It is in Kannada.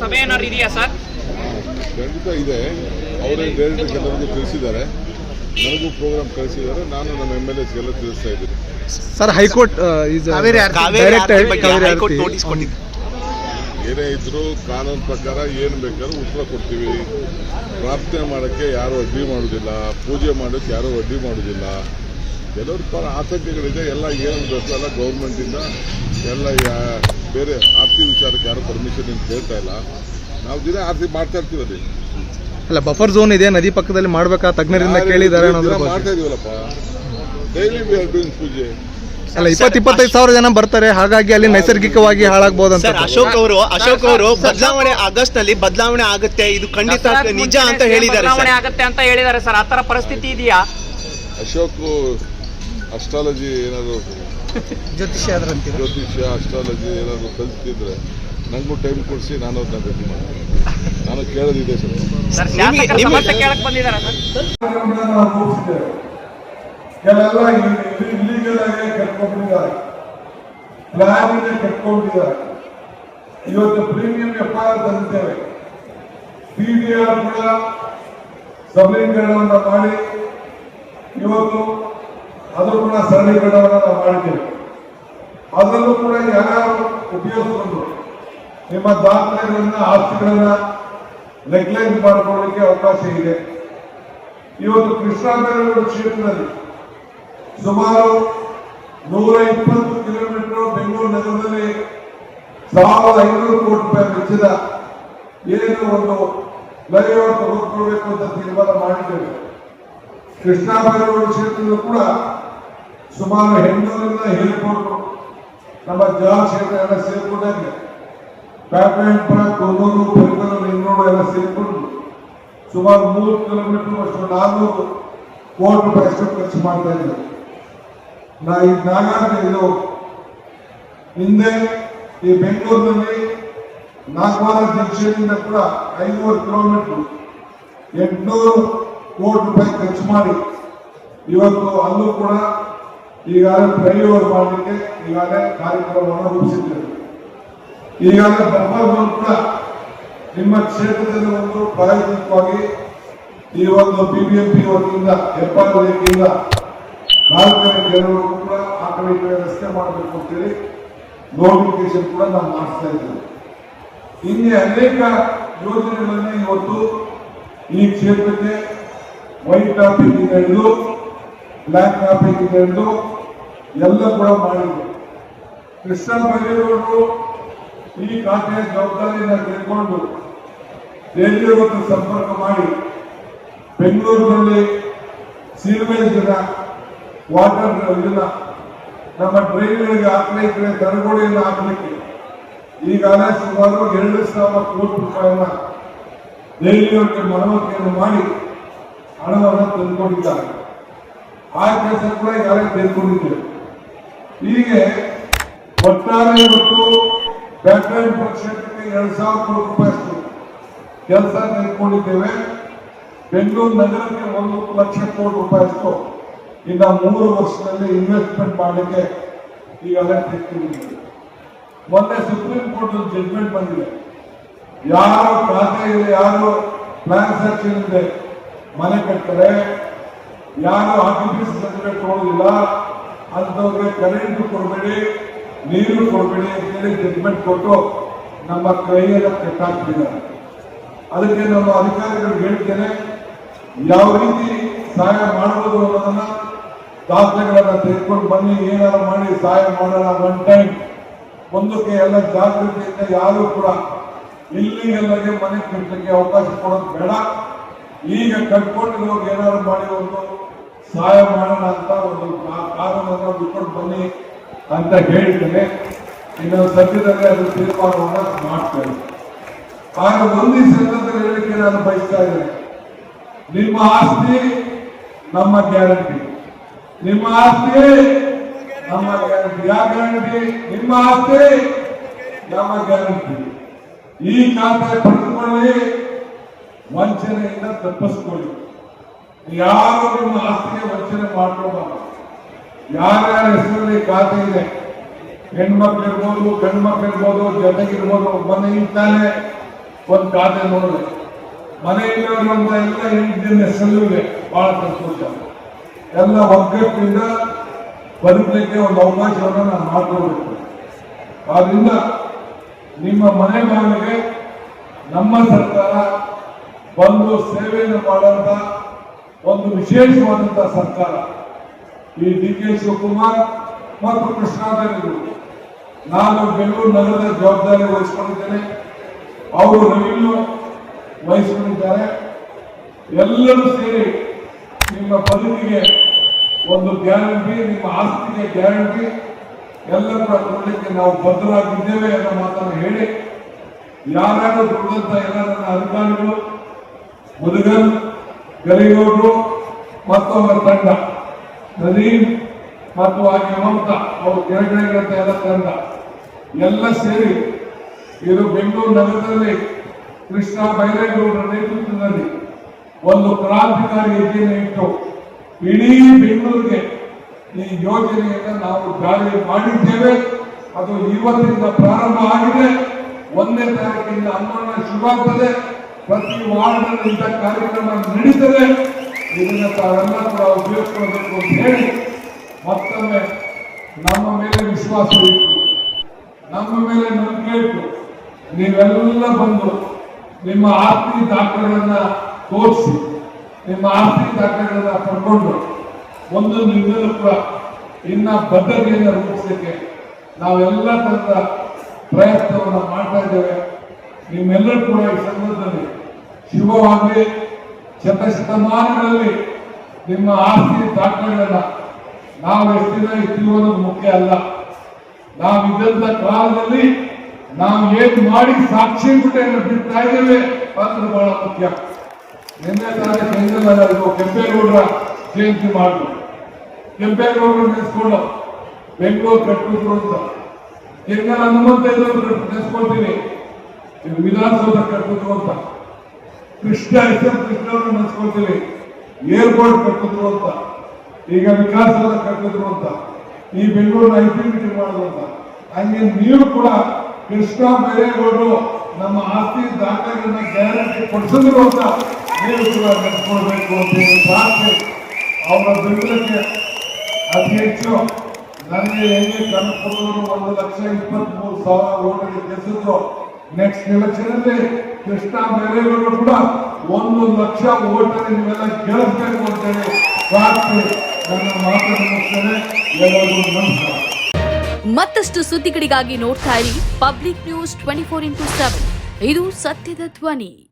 ಸಭೆ ಏನಾದ್ರು ಇದೆಯಾ ಸರ್? ಖಂಡಿತ ಇದೆ. ಅವರೇ ಡೈರೆಕ್ಟ್ ಕೆಲವರಿಗೆ ತಿಳಿಸಿದ್ದಾರೆ. ನನಗೂ ಪ್ರೋಗ್ರಾಮ್ ಕಳಿಸಿದ್ದಾರೆ. ನಾನು ನಮ್ಮ ಎಂ ಎಲ್ ಎಸ್ಗೆಲ್ಲ ತಿಳಿಸ್ತಾ ಇದ್ದೀನಿ. ಸರ್ ಹೈಕೋರ್ಟ್ ಏನೇ ಇದ್ರು ಕಾನೂನು ಪ್ರಕಾರ ಏನು ಬೇಕಾದ್ರೂ ಉತ್ತರ ಕೊಡ್ತೀವಿ. ಪ್ರಾರ್ಥನೆ ಮಾಡೋಕ್ಕೆ ಯಾರು ಅಡ್ಡಿ ಮಾಡೋದಿಲ್ಲ. ಪೂಜೆ ಮಾಡೋಕ್ಕೆ ಯಾರೂ ಅಡ್ಡಿ ಮಾಡೋದಿಲ್ಲ. ಕೆಲವ್ರ ಪರ ಆತಂಕಗಳಿದೆ. ಎಲ್ಲ ಏನು ಬೇಕು ಎಲ್ಲ ಗೌರ್ಮೆಂಟಿಂದ ಎಲ್ಲ ಬೇರೆ ಆರ್ತಿ ವಿಚಾರಕ್ಕೆ ಯಾರು ಪರ್ಮಿಷನ್ ಅಂತ ಕೇಳ್ತಾ ಇಲ್ಲ. ನಾವು ದಿನ ಆರ್ತಿ ಮಾಡ್ತಾ ಇರ್ತೀವಿ ಅಲ್ಲಿ. ಅಲ್ಲ ಬಫರ್ ಝೋನ್ ಇದೆ ನದಿ ಪಕ್ಕದಲ್ಲಿ ಮಾಡ್ಬೇಕಾ? ತಜ್ಞರಿಂದ ಕೇಳಿದ್ದಾರೆ ಮಾಡ್ತಾ ಇದೀವಲ್ಲಪ್ಪ? Daily we are doing puja. ಅಲ್ಲ ಇಪ್ಪತ್ತು ಇಪ್ಪತ್ತೈದು ಸಾವಿರ ಜನ ಬರ್ತಾರೆ ಹಾಗಾಗಿ ಅಲ್ಲಿ ನೈಸರ್ಗಿಕವಾಗಿ ಹಾಳಾಗಬಹುದು ಸರ್ ಅಶೋಕ್ ಅವರು ಅಶೋಕ್ ಅವರು ಬದಲಾವಣೆ ಆಗಸ್ಟ್ನಲ್ಲಿ ಬದಲಾವಣೆ ಆಗುತ್ತೆ ಇದು ಖಂಡಿತ ನಿಜ ಅಂತ ಹೇಳಿದ್ದಾರೆ ಬದಲಾವಣೆ ಆಗುತ್ತೆ ಅಂತ ಹೇಳಿದ್ದಾರೆ ಸರ್ ಆ ಥರ ಪರಿಸ್ಥಿತಿ ಇದೆಯಾ? ಅಶೋಕ್ ಅಸ್ಟ್ರಾಲಜಿ ಏನಾದ್ರು ಜ್ಯೋತಿಷ್ಯ ಆದ್ರಂತೀರ ಜ್ಯೋತಿಷ್ಯ ಅಸ್ಟ್ರಾಲಜಿ ಏನಾದರೂ ಕಲ್ತಿದ್ರೆ ನನಗೂ ಟೈಮ್ ಕೊಡಿಸಿ ನಾನು ಅದನ್ನ ಭೇಟಿ ಮಾಡ್ತೀನಿ. ನಾನು ಕೇಳೋದಿದೆ ಸರ್. ಕೆಲವೆಲ್ಲ ಇಲ್ಲಿಗಲ್ ಆಗಿ ಕಟ್ಕೊಂಡಿದ್ದಾರೆ ಪ್ಲಾನ್ ಇದೆ ಕಟ್ಕೊಂಡಿದ್ದಾರೆ. ಇವತ್ತು ಪ್ರೀಮಿಯಂ ಎಫ್ ಐ ಆರ್ ತಂದಿದ್ದೇವೆ. ಪಿ ಡಿ ಆರ್ ಕೂಡ ಸಬಲೀಕರಣವನ್ನು ಮಾಡಿ ಇವತ್ತು ಅದು ಕೂಡ ಸರಳೀಕರಣವನ್ನು ನಾವು ಮಾಡಿದ್ದೇವೆ. ಅದರಲ್ಲೂ ಕೂಡ ಯಾರ್ಯಾರು ಉಪಯೋಗಿಸಿಕೊಂಡು ನಿಮ್ಮ ದಾಖಲೆಗಳನ್ನ, ಆಸ್ತಿಗಳನ್ನ ನೆಗ್ಲೆಕ್ಟ್ ಮಾಡಿಕೊಳ್ಳಲಿಕ್ಕೆ ಅವಕಾಶ ಇದೆ. ಇವತ್ತು ಕೃಷ್ಣಾನಗರ ಕ್ಷೇತ್ರದಲ್ಲಿ ಸುಮಾರು ನೂರ ಇಪ್ಪತ್ತು ಕಿಲೋಮೀಟರ್ ಬೆಂಗಳೂರು ನಗರದಲ್ಲಿ ಸಾವಿರದ ಐನೂರು ಕೋಟಿ ರೂಪಾಯಿ ವೆಚ್ಚದ ಏನು ಒಂದು ಫ್ಲೈಓವರ್ ತೆಗೆದುಕೊಳ್ಬೇಕು ಅಂತ ತೀರ್ಮಾನ ಮಾಡಿದ್ದೇವೆ. ಕೃಷ್ಣಾ ಬೆಳಗೊಳ ಕ್ಷೇತ್ರದಲ್ಲೂ ಕೂಡ ಸುಮಾರು ಹೆಣ್ಣೂರಿಂದ ಏರ್ಪೋರ್ಟ್ ನಮ್ಮ ಜಲ ಕ್ಷೇತ್ರ ಎಲ್ಲ ಸೇರ್ಕೊಂಡಾಗ ಬ್ಯಾಟ್ಮಂಪುರ ಕೊಲ್ಲೂರು ಪರಿಕರ ರಿಂಗ್ ಎಲ್ಲ ಸೇರ್ಕೊಂಡು ಸುಮಾರು ಮೂರು ಕಿಲೋಮೀಟರ್ ಅಷ್ಟು ನಾನ್ನೂರು ಕೋಟಿ ರೂಪಾಯಿ ಅಷ್ಟು ಖರ್ಚು ಮಾಡ್ತಾ ಇದ್ದಾರೆ ನಾ ಈ ನಾಗಾರ್ಜುನ ಇದು ಹಿಂದೆ ಈ ಬೆಂಗಳೂರಿನಲ್ಲಿ ನಾಗವಾರ ಜಂಕ್ಷನ್ನಿಂದ ಕೂಡ ಐನೂರು ಕಿಲೋಮೀಟರ್ ಎಂಟುನೂರು ಕೋಟಿ ರೂಪಾಯಿ ಖರ್ಚು ಮಾಡಿ ಇವತ್ತು ಅಲ್ಲೂ ಕೂಡ ಈಗಾಗಲೇ ಫ್ಲೈಓವರ್ ಮಾಡಲಿಕ್ಕೆ ಈಗಾಗಲೇ ಕಾರ್ಯಕ್ರಮವನ್ನು ರೂಪಿಸಿದ್ದೇವೆ. ಈಗಾಗಲೇ ಝೋನ್ ಕೂಡ ನಿಮ್ಮ ಕ್ಷೇತ್ರದಲ್ಲಿ ಒಂದು ಪ್ರಾಯೋಗಿಕವಾಗಿ ಈ ಒಂದು ಬಿ ಬಿ ವತಿಯಿಂದ ಹೆಬ್ಬಾಳ ವೇದಿಕೆಯಿಂದ ನಾಲ್ಕನೇ ಜನರು ಕೂಡ ಆ ಕಡೆ ರಸ್ತೆ ಮಾಡಬೇಕು ಅಂತೇಳಿ ನೋಟಿಫಿಕೇಶನ್ ಕೂಡ ನಾವು ಮಾಡಿಸ್ತಾ ಇದ್ದೇವೆ ಹಿಂಗೆ ಅನೇಕ ಯೋಜನೆಗಳನ್ನು ಇವತ್ತು ಈ ಕ್ಷೇತ್ರಕ್ಕೆ ವೈಟ್ ಟಾಪಿಕ್ ಇಂದ ಟಾಪಿಕ್ ಇದೆ ಹಿಡಿದು ಎಲ್ಲ ಕೂಡ ಮಾಡಿದ್ರು. ಕೃಷ್ಣ ಬೈರೇಗೌಡರು ಈ ಖಾತೆಯ ಜವಾಬ್ದಾರಿಯನ್ನು ತೆಗೆದುಕೊಂಡು ದೆಹಲಿಯವರನ್ನು ಸಂಪರ್ಕ ಮಾಡಿ ಬೆಂಗಳೂರಿನಲ್ಲಿ ಸೀಲ್ವೇಜ್ ದಿನ ವಾಟರ್ ಇದನ್ನ ನಮ್ಮ ಡ್ರೈನ್ಗಳಿಗೆ ಹಾಕಲಿಕ್ಕೆ ದರಗೋಳಿಯನ್ನು ಹಾಕಲಿಕ್ಕೆ. ಈಗಾಗಲೇ ಸುಮಾರು ಎರಡು ಸಾವಿರ ಕೋಟಿ ರೂಪಾಯಿನ ದೆಹಲಿಯವರಿಗೆ ಮನವರಿಕೆಯನ್ನು ಮಾಡಿ ಹಣವನ್ನು ತಂದುಕೊಂಡಿದ್ದಾರೆ ಆ ಕೆಲಸ ಕೂಡ ಈಗಾಗಲೇ ತೆಗೆದುಕೊಂಡಿದ್ದೇವೆ ಹೀಗೆ ಒಟ್ಟಾರೆ ಇವತ್ತು ಬ್ಯಾಟ್ಲೈನ್ ಕ್ಷೇತ್ರಕ್ಕೆ ಎರಡು ಸಾವಿರ ಕೋಟಿ ರೂಪಾಯಿ ಕೆಲಸ ತೆಗೆದುಕೊಂಡಿದ್ದೇವೆ. ಬೆಂಗಳೂರು ನಗರಕ್ಕೆ ಒಂದು ಲಕ್ಷ ಕೋಟಿ ರೂಪಾಯಿ ಅಷ್ಟು ಇನ್ನ ಮೂರು ವರ್ಷದಲ್ಲಿ ಇನ್ವೆಸ್ಟ್ಮೆಂಟ್ ಮಾಡಲಿಕ್ಕೆ ಈಗಾಗಲೇ ತೆಗೆದುಕೊಂಡಿದ್ದೇವೆ ಮೊನ್ನೆ ಸುಪ್ರೀಂ ಕೋರ್ಟ್ ಜಡ್ಜ್ಮೆಂಟ್ ಬಂದಿದೆ. ಯಾರು ಖಾತೆ ಇದೆ ಯಾರು ಪ್ಲಾನ್ ಸೆಕ್ಷನ್ ಇದೆ ಮನೆ ಕಟ್ತಾರೆ ಯಾರು ಆರ್ಟಿಫಿಷಿಯಲ್ ಸರ್ಟಿಫಿಕೇಟ್ ಕೊಡೋದಿಲ್ಲ ಅಂತವ್ರಿಗೆ ಕರೆಂಟ್ ಕೊಡಬೇಡಿ, ನೀರು ಕೊಡಬೇಡಿ ಅಂತೇಳಿ ಜಡ್ಜ್ಮೆಂಟ್ ಕೊಟ್ಟು ನಮ್ಮ ಕೈಯೆಲ್ಲ ಕೆಟ್ಟಾಗ್ತಿದ್ದಾರೆ ಅದಕ್ಕೆ ನಮ್ಮ ಅಧಿಕಾರಿಗಳು ಹೇಳ್ತೇನೆ, ಯಾವ ರೀತಿ ಸಹಾಯ ಮಾಡಬಹುದು ಅನ್ನೋದನ್ನ ದಾಖಲೆಗಳನ್ನ ತೆಗೆದುಕೊಂಡು ಬನ್ನಿ ಏನಾರು ಮಾಡಿ ಸಹಾಯ ಮಾಡೋಣ ಒನ್ ಟೈಮ್ ಒಂದಕ್ಕೆ ಎಲ್ಲ ಜಾಗೃತಿಯಿಂದ ಯಾರು ಕೂಡ ಇಲ್ಲಿಗೆಲ್ಲಗೆ ಮನೆ ಕಟ್ಟಲಿಕ್ಕೆ ಅವಕಾಶ ಕೊಡೋದು ಬೇಡ. ಈಗ ಕಟ್ಕೊಂಡಿರೋರು ಏನಾದ್ರು ಮಾಡಿ ಒಂದು ಸಹಾಯ ಮಾಡೋಣ ಅಂತ ಒಂದು ಕಾನೂನನ್ನ ಬಿಟ್ಕೊಂಡು ಬನ್ನಿ ಅಂತ ಹೇಳ್ತೇನೆ. ಇನ್ನು ಸದ್ಯದಲ್ಲೇ ಅದು ತೀರ್ಮಾನವನ್ನ ಮಾಡ್ತೇನೆ. ಆಗ ಒಂದು ಸಂದರ್ಭದಲ್ಲಿ ಹೇಳಲಿಕ್ಕೆ ನಾನು ಬಯಸ್ತಾ ಇದ್ದೇನೆ. ನಿಮ್ಮ ಆಸ್ತಿ ನಮ್ಮ ಗ್ಯಾರಂಟಿ. ನಿಮ್ಮ ಆಸ್ತಿ ನಮ್ಮ ಗ್ಯಾರಂಟಿ. ಯಾವ ಗ್ಯಾರಂಟಿ? ನಿಮ್ಮ ಆಸ್ತಿ ನಮ್ಮ ಗ್ಯಾರಂಟಿ. ಈ ಖಾತೆ ಪಡೆದುಕೊಳ್ಳಿ ವಂಚನೆಯಿಂದ ತಪ್ಪಿಸ್ಕೊಳ್ಳಿ. ಯಾರು ನಿಮ್ಮ ಆಸ್ತಿಗೆ ವಂಚನೆ ಮಾಡ್ಕೋಬಾರ್ದು? ಯಾರ್ಯಾರ ಹೆಸರಲ್ಲಿ ಖಾತೆ ಇದೆ? ಹೆಣ್ಮಕ್ಳು ಇರ್ಬೋದು ಗಂಡು ಮಕ್ಳು ಇರ್ಬೋದು ಜೊತೆಗಿರ್ಬೋದು ಮನೆ ಇದ್ದಾನೆ, ಒಂದ್ ಖಾತೆ ನೋಡಿದೆ. ಮನೆಯಲ್ಲಿರುವಂತ ಎಲ್ಲ ಹೆಣ್ಣಿನ ಹೆಸರು ಇದೆ. ಬಹಳ ಸಂತೋಷ. ಎಲ್ಲ ಒಗ್ಗಟ್ಟಿನಿಂದ ಬದುಕಲಿಕ್ಕೆ ಒಂದು ಅವಕಾಶವನ್ನು ನಾನು ಮಾಡಿಕೊಡ್ಬೇಕು ಆದ್ರಿಂದ ನಿಮ್ಮ ಮನೆ ಮಾಡಿಗೆ ನಮ್ಮ ಸರ್ಕಾರ ಬಂದು ಸೇವೆಯನ್ನು ಮಾಡುವಂತ, ಒಂದು ವಿಶೇಷವಾದಂತಹ ಸರ್ಕಾರ. ಈ ಡಿ ಕೆ ಶಿವಕುಮಾರ್ ಮತ್ತು ಕೃಷ್ಣಾಚಾರ್ಯರು ನಾನು ಬೆಂಗಳೂರು ನಗರದ ಜವಾಬ್ದಾರಿ ವಹಿಸಿಕೊಂಡಿದ್ದೇನೆ. ಅವರು ರೆವಿನ್ಯೂ ವಹಿಸಿಕೊಂಡಿದ್ದಾರೆ. ಎಲ್ಲರೂ ಸೇರಿ ನಿಮ್ಮ ಬದುಕಿಗೆ ಒಂದು ಗ್ಯಾರಂಟಿ, ನಿಮ್ಮ ಆಸ್ತಿಗೆ ಗ್ಯಾರಂಟಿ. ಎಲ್ಲರ ಕೂಡ ಕೊಡಲಿಕ್ಕೆ ನಾವು ಬದ್ಧರಾಗಿದ್ದೇವೆ ಅನ್ನೋ ಮಾತನ್ನು ಹೇಳಿ, ಯಾರ್ಯಾರು ದೊಡ್ಡಂತ ಎಲ್ಲ ನನ್ನ ಅಧಿಕಾರಿಗಳು ಮುದುಗಲ್ ಗಲಿಗೌಡರು ಮತ್ತು ಅವರ ತಂಡ. ನದೀಮ್ ಮತ್ತು ಆಕೆ ಮಮತಾ, ಅವರು ಕೆಳಗಡೆ ತಂಡ. ಎಲ್ಲ ಸೇರಿ ಇದು ಬೆಂಗಳೂರು ನಗರದಲ್ಲಿ ಕೃಷ್ಣ ಬೈರೇಗೌಡರ ನೇತೃತ್ವದಲ್ಲಿ ಒಂದು ಕ್ರಾಂತಿಕಾರಿ ಹೆಜ್ಜೆಯನ್ನು ಇಟ್ಟು ಇಡೀ ಬೆಂಗಳೂರಿಗೆ ಈ ಯೋಜನೆಯನ್ನು ನಾವು ಜಾರಿ ಮಾಡಿದ್ದೇವೆ. ಅದು ಇವತ್ತಿಂದ ಪ್ರಾರಂಭ ಆಗಿದೆ. ಒಂದನೇ ತಾರೀಕಿನಿಂದ ಅನುಮಾನ ಶುರುವಾಗ್ತದೆ. ಪ್ರತಿ ವಾರದಲ್ಲಿ ಇಂಥ ಕಾರ್ಯಕ್ರಮ ನಡೀತದೆ. ಇದನ್ನ ತಾವೆಲ್ಲ ಕೂಡ ಉಪಯೋಗಿಸ್ಕೊಳ್ಬೇಕು ಅಂತ ಹೇಳಿ ಮತ್ತೊಮ್ಮೆ ನಮ್ಮ ಮೇಲೆ ವಿಶ್ವಾಸ ಇತ್ತು ನಮ್ಮ ಮೇಲೆ ನಂಬಿಕೆ ಇತ್ತು ನೀವೆಲ್ಲ ಬಂದು ನಿಮ್ಮ ಆಸ್ತಿ ದಾಖಲೆಗಳನ್ನ ತೋರಿಸಿ, ನಿಮ್ಮ ಆಸ್ತಿ ದಾಖಲೆಗಳನ್ನ ಪಡ್ಕೊಂಡು ಒಂದು ಕೂಡ ಇನ್ನ ಬದ್ಧತೆಯನ್ನು ರೂಪಿಸಲಿಕ್ಕೆ ನಾವೆಲ್ಲ ತರದ ಪ್ರಯತ್ನವನ್ನು ಮಾಡ್ತಾ ಇದ್ದೇವೆ. ನಿಮ್ಮೆಲ್ಲರೂ ಕೂಡ ಈ ಸಂದರ್ಭದಲ್ಲಿ ಶುಭವಾಗಿ ಶತಶತಮಾನಗಳಲ್ಲಿ ನಿಮ್ಮ ಆಸ್ತಿ ದಾಖಲೆಗಳನ್ನ ನಾವು ಎಷ್ಟು ದಿನ ಇರ್ತೀವೋ ಅನ್ನೋದು ಮುಖ್ಯ ಅಲ್ಲ. ನಾವು ಇದ್ದಂತ ಕಾಲದಲ್ಲಿ ನಾವು ಏನು ಮಾಡಿ ಸಾಕ್ಷಿ ಗುಡ್ಡೆಯನ್ನು ಬಿಡ್ತಾ ಇದ್ದೇವೆ ಪಾತ್ರ ಬಹಳ ಮುಖ್ಯ. ನಿನ್ನೆ ತಾನೇ ಕೆಂಗಲ್ಲು ಕೆಂಪೇಗೌಡರ ಜಯಂತಿ ಮಾಡಿದ್ರು ಕೆಂಪೇಗೌಡರು ನೆನೆಸ್ಕೊಂಡು ಬೆಂಗಳೂರು ಕಟ್ಟಿದ್ರು ಅಂತ. ಕೆಂಗಲ್ ಹನುಮಂತ ನೆನೆಸ್ಕೊಳ್ತೀನಿ. ವಿಧಾನಸೌಧ ಕಟ್ಟಿದ್ರು ಅಂತ. ಕೃಷ್ಣ ಹೆಸರು ಕೃಷ್ಣವನ್ನು ನೆನೆಸ್ಕೊಳ್ತೀವಿ ಏರ್ಪೋರ್ಟ್ ಕಟ್ಟಿದ್ರು ಅಂತ. ಈಗ ವಿಕಾಸವನ್ನು ಕಟ್ಟಿದ್ರು ಅಂತ. ಈ ಬೆಂಗಳೂರಿನ ಮೀಟಿಂಗ್ ಮಾಡಿದ್ರು ಅಂತ. ಹಂಗೆ ನೀವು ಕೂಡ ಕೃಷ್ಣ ಬೈರೇಗೌಡರು ನಮ್ಮ ಆಸ್ತಿ ದಾಖಲೆಗಳನ್ನ ಗ್ಯಾರಂಟಿ ಕೊಡಿಸಿದ್ರು ಅಂತ ನೀವು ಕೂಡ ನೆನೆಸ್ಕೊಳ್ಬೇಕು ಅಂತ ಪ್ರಾರ್ಥನೆ ಅವರ ಬೆಂಗಳೂರಿಗೆ ಅತಿ ಹೆಚ್ಚು ನನಗೆ ಹೆಂಗೆ ಕನಕ ಒಂದು ಲಕ್ಷ ಇಪ್ಪತ್ಮೂರು ಸಾವಿರ ಓಟಿಗೆ ಗೆದ್ದಿದ್ರು ನೆಕ್ಸ್ಟ್ ಎಲೆಕ್ಷನ್ ಅಲ್ಲಿ ಕೃಷ್ಣ ಬೈರೇಗೌಡರು ಕೂಡ ಒಂದು ಲಕ್ಷ ಓಟಲ್ಲಿ ನಿಮ್ಮೆಲ್ಲ ಗೆಲ್ಲಿಸಬೇಕು ಅಂತೇಳಿ ಪ್ರಾರ್ಥನೆ. ನನ್ನ ಮಾತನ್ನು ಮುಗಿಸ್ತೇನೆ. ಎಲ್ಲರಿಗೂ ನಮಸ್ಕಾರ. ಮತ್ತಷ್ಟು ಸುದ್ದಿಗಳಿಗಾಗಿ ನೋಡ್ತಾ ಇರಿ public news twenty four into seven. ಇದು ಸತ್ಯದ ಧ್ವನಿ.